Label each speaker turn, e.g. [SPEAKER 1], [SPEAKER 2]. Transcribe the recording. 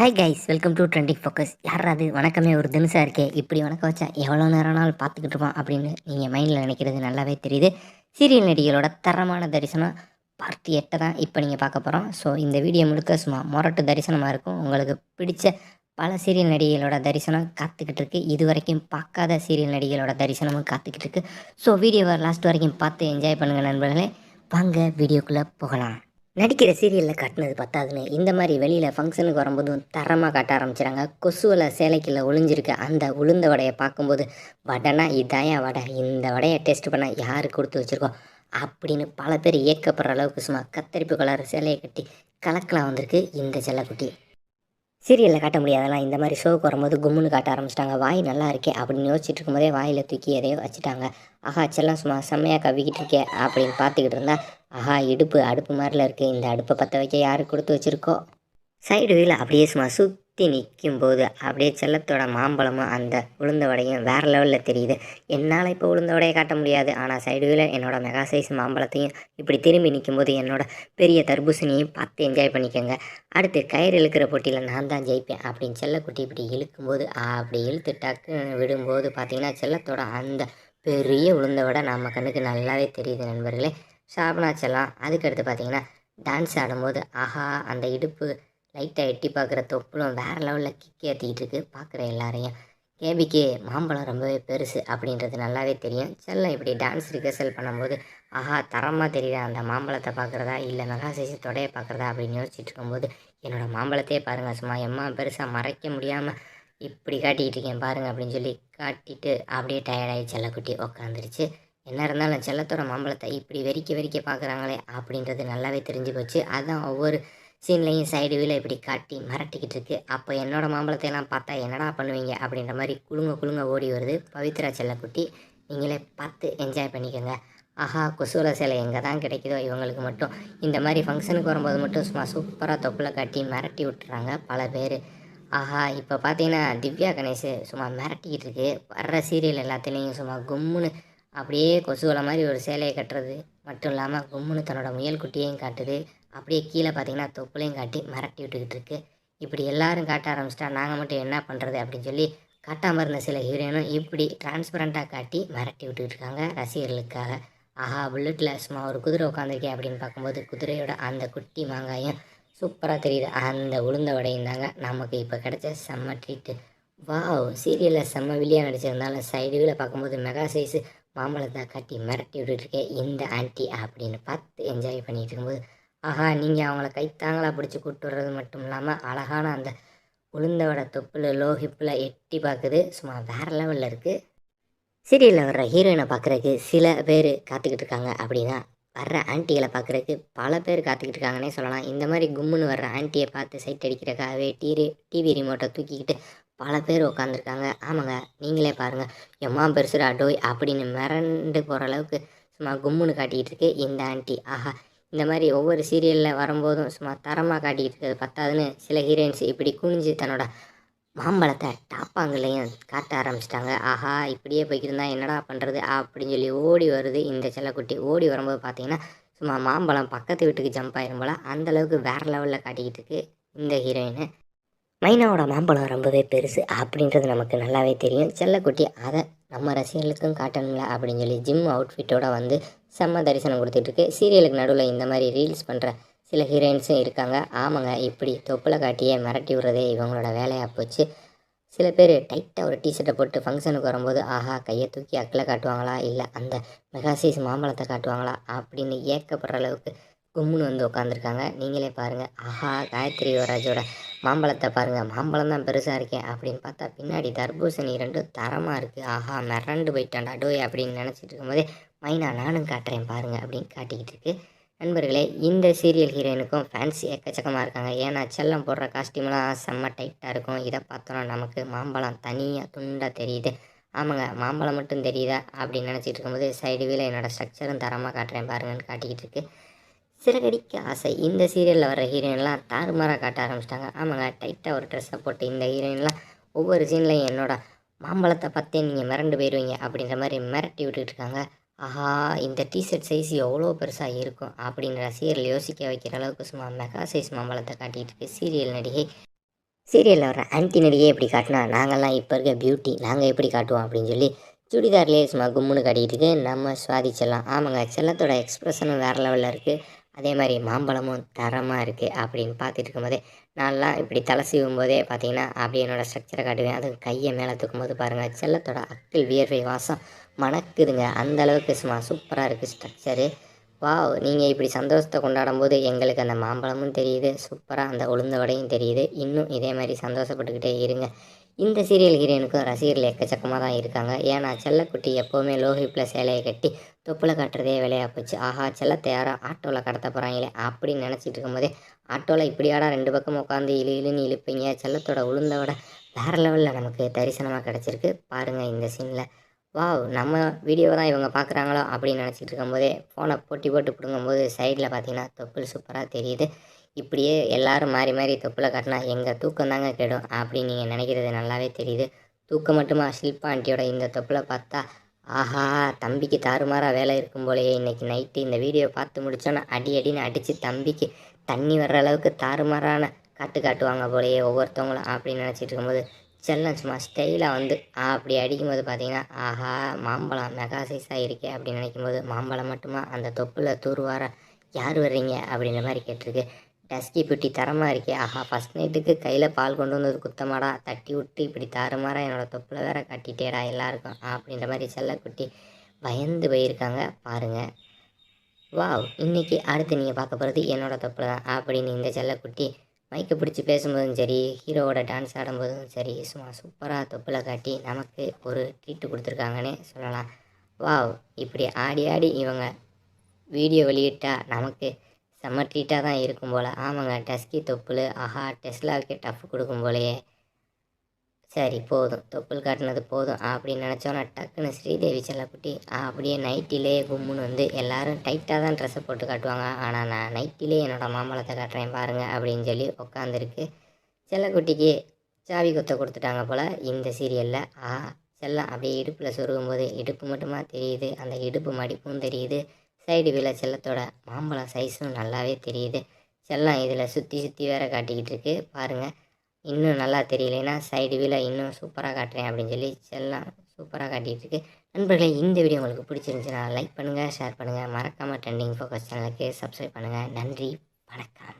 [SPEAKER 1] Hi guys welcome to trending focus யார் அது? வணக்கமே ஒரு தினசாக இருக்கே. இப்படி வணக்கம் வச்சா எவ்வளோ நேரம்னாலும் பார்த்துக்கிட்டு இருப்பான் அப்படின்னு நீங்கள் மைண்டில் நினைக்கிறது நல்லாவே தெரியுது. சீரியல் நடிகளோட தரமான தரிசனம் பார்த்து எட்டை தான் இப்போ நீங்கள் பார்க்க போகிறோம் ஸோ இந்த வீடியோ முழுக்க சும்மா மொரட்டு தரிசனமாக இருக்கும். உங்களுக்கு பிடிச்ச பல சீரியல் நடிகைகளோட தரிசனம் காத்துக்கிட்டு இருக்கு. இது வரைக்கும் பார்க்காத சீரியல் நடிகைகளோட தரிசனமும் காத்துக்கிட்டு இருக்கு. ஸோ வீடியோவை லாஸ்ட் வரைக்கும் பார்த்து என்ஜாய் பண்ணுங்கள் நண்பர்களே. வாங்க வீடியோக்குள்ளே போகலாம். நடிக்கிற சீரியலில் காட்டினது பத்தாதுன்னு இந்த மாதிரி வெளியில் ஃபங்க்ஷனுக்கு வரும்போதும் தரமாக காட்ட ஆரம்பிச்சிடாங்க கொசுவில் சேலைக்குள்ள ஒளிஞ்சிருக்க அந்த உளுந்த வடையை பார்க்கும்போது வடைனா இதாயா வடை. இந்த வடையை டேஸ்ட் பண்ண யார் கொடுத்து வச்சுருக்கோம்? அப்படின்னு பல பேர் ஏக்கப்படுற அளவுக்கு சும்மா கத்தரிப்பு கலர் சேலையை கட்டி கலக்கலாம் வந்திருக்கு இந்த செல்லக்குட்டி. சீரியலில் காட்ட முடியாதெல்லாம் இந்த மாதிரி ஷோவுக்கு வரும்போது கும்முன்னு காட்ட ஆரம்பிச்சிட்டாங்க. வாய் நல்லா இருக்கே அப்படின்னு யோசிச்சுட்டு இருக்கும்போதே வாயில் தூக்கி எதையோ வச்சுட்டாங்க. ஆஹா செல்லம் சும்மா செம்மையாக கவிக்கிட்டு இருக்கே அப்படின்னு பார்த்துக்கிட்டு இருந்தா ஆஹா இடுப்பு அடுப்பு மாதிரில இருக்குது இந்த அடுப்பை பற்ற வைக்க யாருக்கு கொடுத்து வச்சுருக்கோ? சைடு வீல் அப்படியே சும்மா சுற்றி நிற்கும் போது அப்படியே செல்லத்தோட மாம்பழமும் அந்த உளுந்த வடையும் வேறு லெவலில் தெரியுது. என்னால் இப்போ உளுந்த வடையை காட்ட முடியாது. ஆனால் சைடு வீல என்னோடய மெகா சைஸ் மாம்பழத்தையும் இப்படி திரும்பி நிற்கும்போது என்னோட பெரிய தர்பூசணியையும் பார்த்து என்ஜாய் பண்ணிக்கோங்க. அடுத்து கயிறு இழுக்கிற போட்டியில் நான் தான் ஜெயிப்பேன் அப்படின்னு செல்லக்குட்டி இப்படி இழுக்கும்போது அப்படி இழுத்து டக்குன்னு விடும்போது பார்த்தீங்கன்னா செல்லத்தோட அந்த பெரிய உளுந்த வடை நம்ம கண்ணுக்கு நல்லாவே தெரியுது நண்பர்களே. ஷாபனா செல்லம் அதுக்கடுத்து பார்த்தீங்கன்னா டான்ஸ் ஆடும்போது ஆஹா அந்த இடுப்பு லைட்டாக எட்டி பார்க்குற தொப்புளும் வேறு லெவலில் கிக் ஏற்றிக்கிட்டு இருக்கு. பார்க்குற எல்லாரையும் கேபிக்கு மாம்பழம் ரொம்பவே பெருசு அப்படின்றது நல்லாவே தெரியும். செல்லம் இப்படி டான்ஸ் ரிஹர்சல் பண்ணும்போது ஆஹா தரமாக தெரியுதா? அந்த மாம்பழத்தை பார்க்குறதா? இல்லை மெகா சைஸ் தொடையை பார்க்குறதா? அப்படின்னு யோசிச்சுட்டு இருக்கும்போது என்னோடய மாம்பழத்தையே பாருங்கள் சும்மா எம்மா பெருசாக மறைக்க முடியாமல் இப்படி காட்டிக்கிட்டு இருக்கேன் பாருங்கள் அப்படின்னு சொல்லி காட்டிட்டு அப்படியே டயர்டாகி செல்லக்குட்டி உக்காந்துருச்சு. என்ன இருந்தாலும் செல்லத்தோட மாம்பழத்தை இப்படி வெறிக்க வெறிக்க பார்க்குறாங்களே அப்படின்றது நல்லாவே தெரிஞ்சு போச்சு. அதுதான் ஒவ்வொரு சீன்லையும் சைடு வீல இப்படி காட்டி மிரட்டிக்கிட்டு இருக்கு. அப்போ என்னோட மாம்பழத்தை எல்லாம் பார்த்தா என்னடா பண்ணுவீங்க அப்படின்ற மாதிரி குலுங்க குலுங்க ஓடி வருது பவித்ரா செல்லக்குட்டி. நீங்களே பார்த்து என்ஜாய் பண்ணிக்கோங்க. ஆஹா கொசுவல சேலை எங்கே தான் கிடைக்குதோ இவங்களுக்கு மட்டும். இந்த மாதிரி ஃபங்க்ஷனுக்கு வரும்போது மட்டும் சும்மா சூப்பராக தொப்பில் கட்டி மிரட்டி விட்டுறாங்க பல பேர். ஆஹா இப்போ பார்த்தீங்கன்னா திவ்யா கணேஷ் சும்மா மிரட்டிக்கிட்டு இருக்கு. வர்ற சீரியல் எல்லாத்துலேயும் சும்மா கும்முன்னு அப்படியே கொசுவலை மாதிரி ஒரு சேலையை கட்டுறது மட்டும் இல்லாமல் கும்முன்னு தன்னோட முயல் குட்டியையும் காட்டுது. அப்படியே கீழே பார்த்தீங்கன்னா தொப்புளையும் காட்டி மிரட்டி விட்டுக்கிட்டு இருக்கு. இப்படி எல்லாரும் காட்ட ஆரம்பிச்சிட்டா நாங்கள் மட்டும் என்ன பண்ணுறது அப்படின்னு சொல்லி காட்டாமல் இருந்த சில ஹீரோயினும் இப்படி டிரான்ஸ்பரண்ட்டாக காட்டி மிரட்டி விட்டுக்கிட்டு இருக்காங்க ரசிகர்களுக்காக. ஆஹா புல்லட்டில் சும்மா ஒரு குதிரை உட்காந்துருக்கேன் அப்படின்னு பார்க்கும்போது குதிரையோட அந்த குட்டி மாங்காயும் சூப்பராக தெரியுது. அந்த உளுந்த வடையும் தாங்க நமக்கு இப்போ கிடைச்ச செம்ம ட்ரீட்டு வாவ் சீரியலில் செம்ம வில்லியாக நடிச்சிருந்தாலும் சைடுகளை பார்க்கும்போது மெகா சைஸு மாம்பழத்தை கட்டி மிரட்டி விட்டுருக்கேன் இந்த ஆண்டி அப்படின்னு பார்த்து என்ஜாய் பண்ணிகிட்டு இருக்கும்போது ஆஹா நீங்கள் அவங்கள கைத்தாங்களாக பிடிச்சி கூப்பிட்டு வர்றது மட்டும் இல்லாமல் அழகான அந்த உளுந்தவடை தொப்பில் லோ ஹிப்பில் எட்டி பார்க்குது சும்மா வேறு லெவலில் இருக்குது சீரியலில் வர்ற ஹீரோயினை பார்க்குறதுக்கு சில பேர் காத்துக்கிட்டு இருக்காங்க அப்படின்னா வர்ற ஆன்ட்டிகளை பார்க்குறதுக்கு பல பேர் காத்துக்கிட்டு இருக்காங்கன்னே சொல்லலாம். இந்த மாதிரி கும்முன்னு வர்ற ஆன்ட்டியை பார்த்து சைட் அடிக்கிறக்காகவே டிவி டிவி ரிமோட்டை தூக்கிக்கிட்டு பல பேர் உட்காந்துருக்காங்க ஆமாங்க நீங்களே பாருங்கள் எம்மா பெருசுடா டோய் அப்படின்னு மிரண்டு போகிற அளவுக்கு சும்மா கும்முன்னு காட்டிக்கிட்டு இருக்கு இந்த ஆன்ட்டி ஆஹா இந்த மாதிரி ஒவ்வொரு சீரியலில் வரும்போதும் சும்மா தரமாக காட்டிக்கிட்டு இருக்கிறது பத்தாதுன்னு சில ஹீரோயின்ஸ் இப்படி குனிஞ்சு தன்னோட மாம்பழத்தை டாப்பாங்களையும் காட்ட ஆரம்பிச்சிட்டாங்க. ஆஹா இப்படியே போய்க்கிருந்தா என்னடா பண்ணுறது அப்படின்னு சொல்லி ஓடி வருது இந்த செல்லக்குட்டி. ஓடி வரும்போது பார்த்தீங்கன்னா சும்மா மாம்பழம் பக்கத்து வீட்டுக்கு ஜம்ப் ஆயிரும் போல். அந்தளவுக்கு வேறு லெவலில் காட்டிக்கிட்டு இருக்கு இந்த ஹீரோயின் மைனாவோட மாம்பழம் ரொம்பவே பெருசு அப்படின்றது நமக்கு நல்லாவே தெரியும். செல்லக்குட்டி அதை நம்ம ரசிகர்களுக்கும் காட்டணுங்களா? அப்படின்னு சொல்லி ஜிம் அவுட்ஃபிட்டோட வந்து செம்ம தரிசனம் கொடுத்துட்ருக்கு. சீரியலுக்கு நடுவில் இந்த மாதிரி ரீல்ஸ் பண்ணுற சில ஹீரோயின்ஸும் இருக்காங்க. ஆமாங்க இப்படி தொப்பில் காட்டியே மிரட்டி விடுறதே இவங்களோட வேலையாக போச்சு. சில பேர் டைட்டாக ஒரு டிஷர்ட்டை போட்டு ஃபங்க்ஷனுக்கு வரும்போது ஆஹா கையை தூக்கி அக்கில் காட்டுவாங்களா? இல்லை அந்த மெகாசைஸ் மாம்பழத்தை காட்டுவாங்களா? அப்படின்னு ஏக்கப்படுற அளவுக்கு கும்முன்னு வந்து உட்காந்துருக்காங்க நீங்களே பாருங்கள் ஆஹா காயத்ரி யுவராஜோட மாம்பழத்தை பாருங்கள் மாம்பழம் தான் பெருசாக இருக்கேன் அப்படின்னு பார்த்தா பின்னாடி தர்பூசணி ரெண்டும் தரமாக இருக்குது ஆஹா மிரண்டு போயிட்டான்டா. டோய் அப்படின்னு நினச்சிட்டு இருக்கும்போதே மைனா நானும் காட்டுறேன் பாருங்கள் அப்படின்னு காட்டிக்கிட்டு இருக்கு. நண்பர்களே இந்த சீரியல் ஹீரோயினுக்கும் ஃபேன்சி எக்கச்சக்கமாக இருக்காங்க. ஏன்னா செல்லம் போடுற காஸ்டியூம்லாம் செம்ம டைட்டாக இருக்கும். இதை பார்த்தோன்னா நமக்கு மாம்பழம் தனியாக துண்டாக தெரியுது. ஆமாங்க மாம்பழம் மட்டும் தெரியுதா அப்படின்னு நினச்சிட்டு இருக்கும்போது சைடு வீல என்னோடய ஸ்ட்ரக்சரும் தரமாக காட்டுறேன் பாருங்கன்னு காட்டிக்கிட்டு இருக்கு. சிறகடிக்க ஆசை. இந்த சீரியலில் வர ஹீரோயின்லாம் தாறுமாறாக காட்ட ஆரம்பிச்சிட்டாங்க. ஆமாங்க டைட்டாக ஒரு ட்ரெஸ்ஸை போட்டு இந்த ஹீரோயின்லாம் ஒவ்வொரு சீன்லையும் என்னோட மாம்பழத்தை பார்த்தே நீங்கள் மிரண்டு போயிடுவீங்க அப்படின்ற மாதிரி மிரட்டி விட்டுட்டு இருக்காங்க. ஆஹா இந்த டிஷர்ட் சைஸ் எவ்வளோ பெருசாக இருக்கும் அப்படின்னு ரசிகர்கள் யோசிக்க வைக்கிற அளவுக்கு சும்மா மெகா சைஸ் மாம்பழத்தை காட்டிகிட்டு இருக்கு சீரியல் நடிகை. சீரியலில் வர ஆன்டி நடிகை எப்படி காட்டினா நாங்கள்லாம் இப்போ இருக்க பியூட்டி நாங்கள் எப்படி காட்டுவோம் அப்படின்னு சொல்லி சுடிதார்லேயே சும்மா கும்முன்னு காட்டிகிட்டு இருக்கு. நம்ம சுவாதி ஆமாங்க செல்லத்தோட எக்ஸ்ப்ரெஷனும் வேறு லெவலில் இருக்குது அதே மாதிரி மாம்பழமும் தரமாக இருக்குது அப்படின்னு பார்த்துட்டு இருக்கும்போதே நான்லாம் இப்படி தலை சீவும் போதே பார்த்தீங்கன்னா அப்படியே என்னோடய ஸ்ட்ரக்சரை காட்டுவேன். அதுவும் கையை மேலே தூக்கும்போது பாருங்கள் செல்லத்தோட அக்கில் வியர்வை வாசம் மணக்குதுங்க. அந்த அளவுக்கு சும்மா சூப்பராக இருக்குது ஸ்ட்ரக்சரு வாவ் நீங்கள் இப்படி சந்தோஷத்தை கொண்டாடும் போது எங்களுக்கு அந்த மாம்பழமும் தெரியுது சூப்பராக அந்த உளுந்த வடையும் தெரியுது. இன்னும் இதே மாதிரி சந்தோஷப்பட்டுக்கிட்டே இருங்க. இந்த சீரியல் ஹீரோயினுக்கும் ரசிகர்கள் எக்கச்சக்கமாக தான் இருக்காங்க. ஏன்னா செல்லக்குட்டி எப்போவுமே லோஹிப்பில் சேலையை கட்டி தொப்பில் காட்டுறதே வேலையாக போச்சு. ஆஹா செல்ல யாரோ ஆட்டோவில் கடத்த போகிறாங்களே அப்படின்னு நினச்சிட்டு இருக்கும்போதே ஆட்டோவில் இப்படியாடா ரெண்டு பக்கம் உட்காந்து இழு இழுன்னு இழுப்பீங்க? செல்லத்தோட உளுந்தோட வேறு லெவலில் நமக்கு தரிசனமாக கிடச்சிருக்கு. பாருங்கள் இந்த சீனில் வாவ் நம்ம வீடியோ தான் இவங்க பார்க்குறாங்களோ அப்படின்னு நினச்சிட்டு இருக்கும்போதே ஃபோனை போட்டி போட்டு பிடுங்கும்போது சைடில் பார்த்தீங்கன்னா தொப்புள் சூப்பராக தெரியுது. இப்படியே எல்லாரும் மாறி மாறி தொப்பில் காட்டினா எங்கள் தூக்கம் தாங்க கெடும் அப்படின்னு நீங்கள் நினைக்கிறது நல்லாவே தெரியுது. தூக்கம் மட்டுமா? ஷில்பா ஆண்டியோட இந்த தொப்பில் பார்த்தா ஆஹா தம்பிக்கு தாறுமாறாக வேலை இருக்கும் போலயே. இன்றைக்கி நைட்டு இந்த வீடியோ பார்த்து முடித்தோன்னே அடி அடின்னு அடித்து தம்பிக்கு தண்ணி வர்ற அளவுக்கு தாறுமாறான காட்டு காட்டுவாங்க போலயே ஒவ்வொருத்தவங்களும் அப்படின்னு நினச்சிட்டு இருக்கும்போது செல்லம் சும்மா ஸ்டைலாக வந்து அப்படி அடிக்கும்போது பார்த்தீங்கன்னா ஆஹா மாம்பழம் மெகா சைஸாக இருக்கே அப்படின்னு நினைக்கும்போது மாம்பழம் மட்டுமா? அந்த தொப்பில் தூர்வார? யார் வர்றீங்க? அப்படின்ற மாதிரி கேட்டிருக்கு. டஸ்கி பிட்டி தரமாக இருக்கே? ஆஹா ஃபஸ்ட் நைட்டுக்கு கையில் பால் கொண்டு வந்தது குத்தமாடா? தட்டி விட்டு இப்படி தாறுமாறாக என்னோடய தொப்பில் வேற கட்டிட்டேடா எல்லாருக்கும் அப்படின்ற மாதிரி செல்லக்குட்டி பயந்து போயிருக்காங்க. பாருங்கள் வாவ் இன்றைக்கி அடுத்து நீங்கள் பார்க்க போகிறது என்னோடய தொப்பில் தான் அப்படின்னு இந்த செல்லக்குட்டி மைக்கை பிடிச்சி பேசும்போதும் சரி ஹீரோவோட டான்ஸ் ஆடும்போதும் சரி சும்மா சூப்பராக தொப்பில் காட்டி நமக்கு ஒரு ட்ரீட்டு கொடுத்துருக்காங்கன்னே சொல்லலாம். வாவ் இப்படி ஆடி ஆடி இவங்க வீடியோ வெளியிட்டால் நமக்கு செம்ம ட்ரீட்டாக தான் இருக்கும் போல். ஆமாங்க டஸ்கி தொப்புள் ஆஹா டெஸ்லாவுக்கு டஃப் கொடுக்கும் போலையே. சரி போதும். தொப்புள் காட்டினது போதும். அப்படின்னு நினச்சோன்னா டக்குன்னு ஸ்ரீதேவி செல்லக்குட்டி அப்படியே நைட்டிலேயே கும்முன்னு வந்து எல்லாரும் டைட்டாக தான் ட்ரெஸ்ஸை போட்டு காட்டுவாங்க. ஆனால் நான் நைட்டிலே என்னோடய மாம்பழத்தை காட்டுறேன் பாருங்கள் அப்படின்னு சொல்லி உட்காந்துருக்கு செல்லக்குட்டிக்கு சாவி கொத்த கொடுத்துட்டாங்க போல் இந்த சீரியலில். ஆ செல்லம் அப்படியே இடுப்பில் சொருகும் போது இடுப்பு மட்டுமா தெரியுது அந்த இடுப்பு மடிப்பும் தெரியுது. சைடு வீல செல்லத்தோட மாம்பழம் சைஸும் நல்லாவே தெரியுது. செல்லம் இதில் சுற்றி சுற்றி வேற காட்டிக்கிட்டு இருக்கு. பாருங்கள் இன்னும் நல்லா தெரியலைன்னா சைடு வியூவில் இன்னும் சூப்பராக காட்டுறேன் அப்படின்னு சொல்லி செல்லாம் சூப்பராக காட்டிகிட்டு இருக்கு. நண்பர்களே இந்த வீடியோ உங்களுக்கு பிடிச்சிருந்துச்சுன்னா லைக் பண்ணுங்கள் ஷேர் பண்ணுங்கள் மறக்காமல் ட்ரெண்டிங் ஃபோக்கஸ் சேனலுக்கு சப்ஸ்கிரைப் பண்ணுங்கள் நன்றி வணக்கம்.